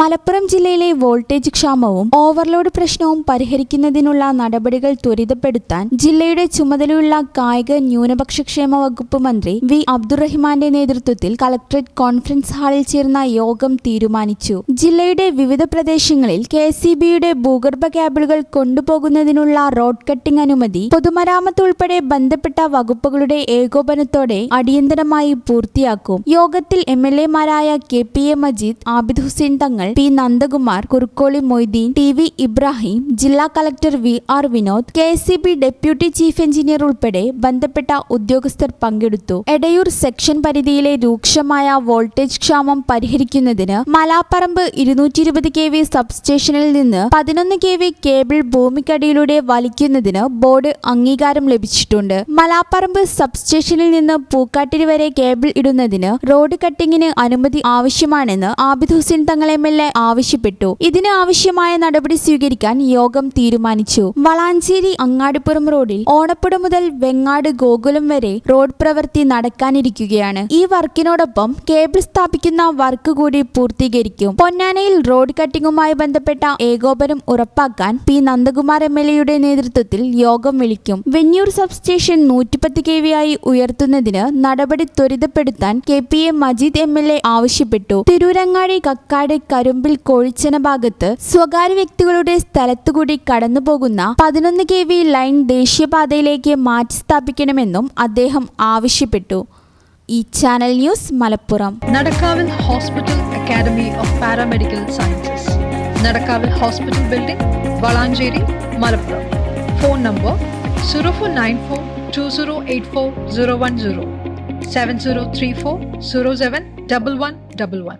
മലപ്പുറം ജില്ലയിലെ വോൾട്ടേജ് ക്ഷാമവും ഓവർലോഡ് പ്രശ്നവും പരിഹരിക്കുന്നതിനുള്ള നടപടികൾ ത്വരിതപ്പെടുത്താൻ ജില്ലയുടെ ചുമതലയുള്ള കായിക ന്യൂനപക്ഷക്ഷേമ വകുപ്പ് മന്ത്രി വി അബ്ദുറഹിമാന്റെ നേതൃത്വത്തിൽ കളക്ടറേറ്റ് കോൺഫറൻസ് ഹാളിൽ ചേർന്ന യോഗം തീരുമാനിച്ചു. ജില്ലയുടെ വിവിധ പ്രദേശങ്ങളിൽ കെ സി ബിയുടെ ഭൂഗർഭ കേബിളുകൾ കൊണ്ടുപോകുന്നതിനുള്ള റോഡ് കട്ടിംഗ് അനുമതി പൊതുമരാമത്ത് ഉൾപ്പെടെ ബന്ധപ്പെട്ട വകുപ്പുകളുടെ ഏകോപനത്തോടെ അടിയന്തരമായി പൂർത്തിയാക്കും. യോഗത്തിൽ M L എമാരായ K P A Majeed Abid Hussain Thangal P. Nandakumar Kurukkoli Moideen T. V. Ibrahim ജില്ലാ collector V. R. Vinod K. S C. B. Deputy chief engineer ഉൾപ്പെടെ ബന്ധപ്പെട്ട ഉദ്യോഗസ്ഥർ പങ്കെടുത്തു. എടയൂർ സെക്ഷൻ പരിധിയിലെ രൂക്ഷമായ വോൾട്ടേജ് ക്ഷാമം പരിഹരിക്കുന്നതിന് മലാപ്പറമ്പ് ഇരുന്നൂറ്റി ഇരുപത് കെ വി സബ്സ്റ്റേഷനിൽ നിന്ന് പതിനൊന്ന് കെ വി കേബിൾ ഭൂമിക്കടിയിലൂടെ വലിക്കുന്നതിന് ബോർഡ് അംഗീകാരം ലഭിച്ചിട്ടുണ്ട്. മലാപ്പറമ്പ് സബ്സ്റ്റേഷനിൽ നിന്ന് പൂക്കാട്ടിരി വരെ കേബിൾ ഇടുന്നതിന് റോഡ് കട്ടിങ്ങിന് അനുമതി ആവശ്യമാണെന്ന് ആബിദ് ഹുസൈൻ തങ്ങൾ എം എൽ എ ആവശ്യപ്പെട്ടു. ഇതിന് ആവശ്യമായ നടപടി സ്വീകരിക്കാൻ യോഗം തീരുമാനിച്ചു. വളാഞ്ചേരി അങ്ങാടിപ്പുറം റോഡിൽ ഓണപ്പുട മുതൽ വെങ്ങാട് ഗോകുലം വരെ റോഡ് പ്രവൃത്തി നടക്കാനിരിക്കുകയാണ്. ഈ വർക്കിനോടൊപ്പം കേബിൾ സ്ഥാപിക്കുന്ന വർക്ക് കൂടി പൂർത്തീകരിക്കും. പൊന്നാനയിൽ റോഡ് കട്ടിങ്ങുമായി ബന്ധപ്പെട്ട ഏകോപനം ഉറപ്പാക്കാൻ പി. നന്ദകുമാർ എം. എൽ. എയുടെ നേതൃത്വത്തിൽ യോഗം വിളിക്കും. വെഞ്ഞൂർ സബ്സ്റ്റേഷൻ നൂറ്റിപ്പത്ത് കെ വി ആയി ഉയർത്തുന്നതിന് നടപടി ത്വരിതപ്പെടുത്താൻ K P A Majeed M. L. A ആവശ്യപ്പെട്ടു. തിരൂരങ്ങാടി കക്കാട് കരുമ്പിൽ കൊഴിച്ചന ഭാഗത്ത് സ്വകാര്യ വ്യക്തികളുടെ സ്ഥലത്തുകൂടി കടന്നുപോകുന്ന പതിനൊന്ന് കെ വി ലൈൻ ദേശീയപാതയിലേക്ക് മാറ്റി സ്ഥാപിക്കണമെന്നും അദ്ദേഹം ആവശ്യപ്പെട്ടു. ഈ channel news Malappuram. Nadakkavil hospital academy of paramedical sciences. Nadakkavil hospital building Valanchery Malappuram. Phone number zero four nine four two zero eight four zero one zero. Seven zero three four zero seven double one double one.